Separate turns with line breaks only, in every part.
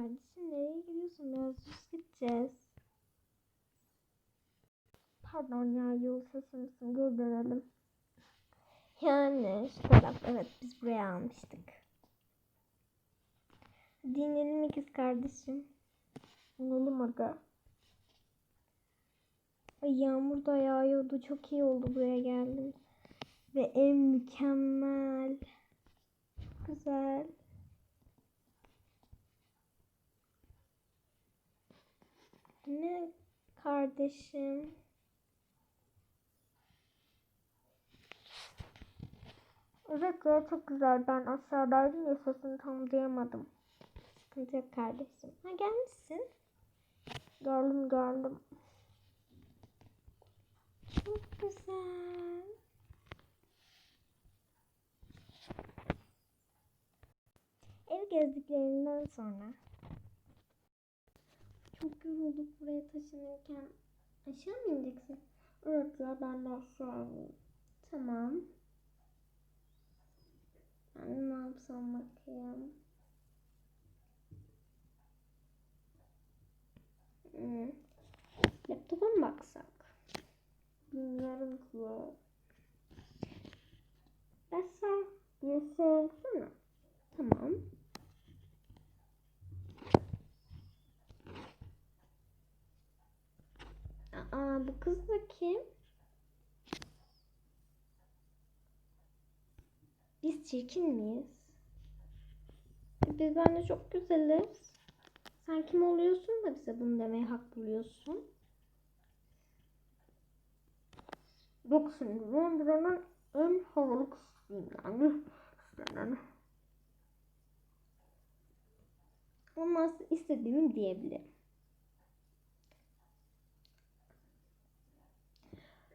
Kardeşim nereye gidiyorsun? Biraz düz gideceğiz. Pardon ya yol sesimizi gördürelim. Yani şu taraf evet biz buraya almıştık. Dinleyelim ikiz kardeşim. Oğlum aga. Ay yağmur da yağıyordu. Çok iyi oldu buraya geldim. Ve ev mükemmel. Güzel. Ne kardeşim? Evet ya çok güzel. Ben aşağıdaydım ya sesini tam duyamadım. Sıkıntı yok kardeşim. Ha gelmişsin. Gördüm gördüm. Çok güzel. Ev gezdiklerinden sonra çok yorulduk buraya taşınırken. Aşağı mı ineceksin? Evet ya ben de aşağı ineyim. Tamam. Ben ne yapsam bakayım. Hmm. Laptopa mı baksak? Bilmiyorum ki. Mesela bir şey. Tamam. Bu kız da kim? Biz çirkin miyiz? Biz bence çok güzeliz. Sen kim oluyorsun da bize bunu demeye hak buluyorsun? Ben buranın en havalı yani. İstenen. Ama istediğimi diyebilirim.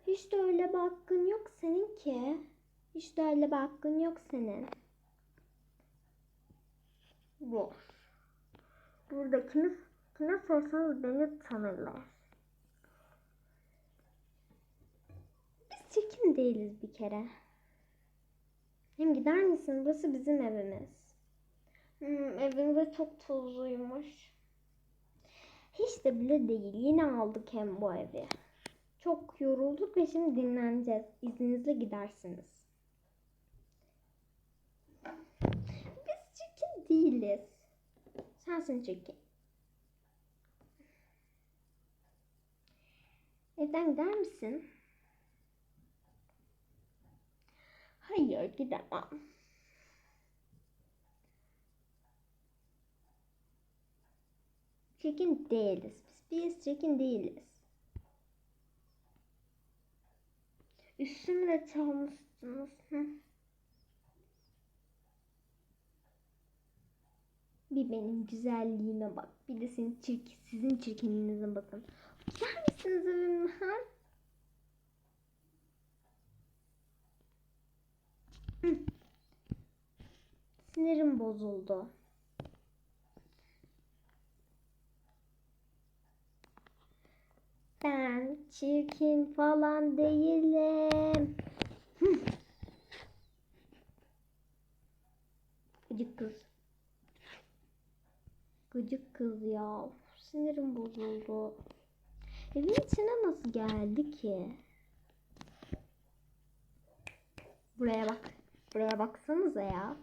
Hiç de öyle bir hakkın yok senin ki. Hiç de öyle bir hakkın yok senin. Yok. Burada kime, kime sorsanız beni tanırlar. Biz çirkin değiliz bir kere. Hem gider misin? Burası bizim evimiz. Hmm, evimiz çok tozluymuş. Hiç de bile değil. Yine aldık hem bu evi. Çok yorulduk ve şimdi dinleneceğiz. İzninizle gidersiniz. Biz çirkin değiliz. Sensin çirkin. Evden gider misin? Hayır gidemem. Çirkin değiliz. Biz, biz çirkin değiliz. Üstümü de çalmışsınız. Hı. Bir benim güzelliğime bak. Bir de senin çirkin, sizin çirkinliğinize bakın. Gider misiniz evimden? Sinirim bozuldu. Ben çirkin falan değilim. Hı. Gıcık kız. Gıcık kız ya. Sinirim bozuldu. Evin içine nasıl geldi ki? Buraya bak. Buraya baksanıza ya.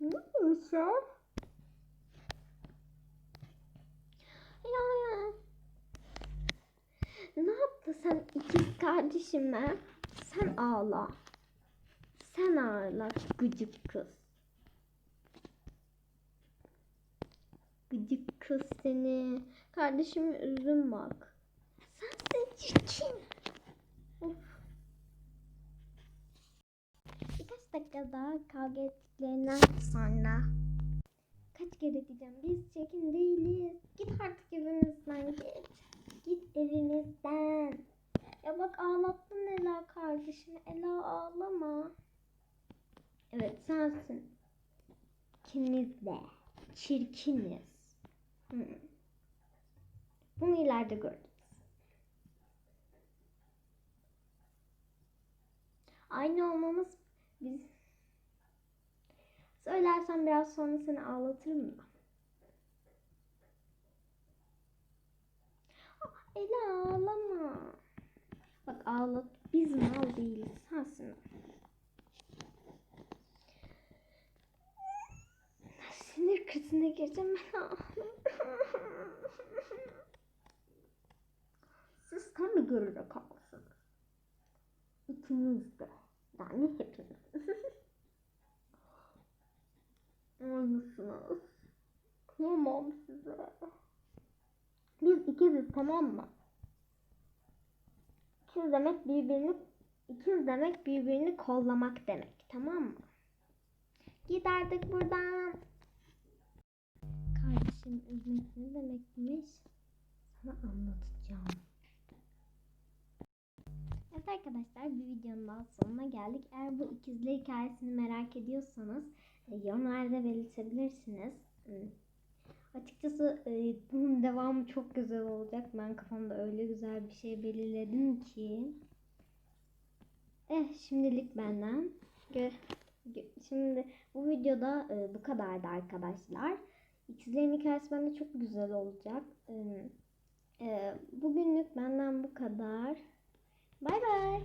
Ne olmuş ya? Ya ya. Ne yaptı sen ikiz kardeşime? Sen ağla. Sen ağla gıcık kız. Gıcık kız seni. Kardeşimi üzdün bak. Sensin çirkin. Of. Birkaç dakika daha kavga ettiklerinden sonra. Kaç kere diyeceğim biz çirkin değiliz. Git artık evimizden git. Git evimizden. Ya bak ağlattın Ela kardeşini. Ela ağlama. Evet sensin. İkimiz de çirkiniz. Hı. Bunu ileride görürüz. Aynı olmamız biz Söylersen biraz sonra seni ağlatırım. Aa, Ela ağlama. Bak ağlat. Biz mal değiliz. Sensin. Krizine gireceğim ben. Siz tabii görerek haklısınız. İkiniz de. Yani hepiniz. Aynısınız. Kıyamam size. Biz ikiziz tamam mı? İkiz demek birbirini ikiz demek birbirini kollamak demek tamam mı? Giderdik buradan. Kardeşim üzmek ne demekmiş? Sana anlatacağım. Evet arkadaşlar bir videonun daha sonuna geldik. Eğer bu ikizler hikayesini merak ediyorsanız e, yorumlarda belirtebilirsiniz. Hmm. Açıkçası e, bunun devamı çok güzel olacak. Ben kafamda öyle güzel bir şey belirledim ki. Eh şimdilik benden. Şimdi bu videoda e, bu kadardı arkadaşlar. İkizlerin hikayesi bende çok güzel olacak. E, e, bugünlük benden bu kadar. Bay bay.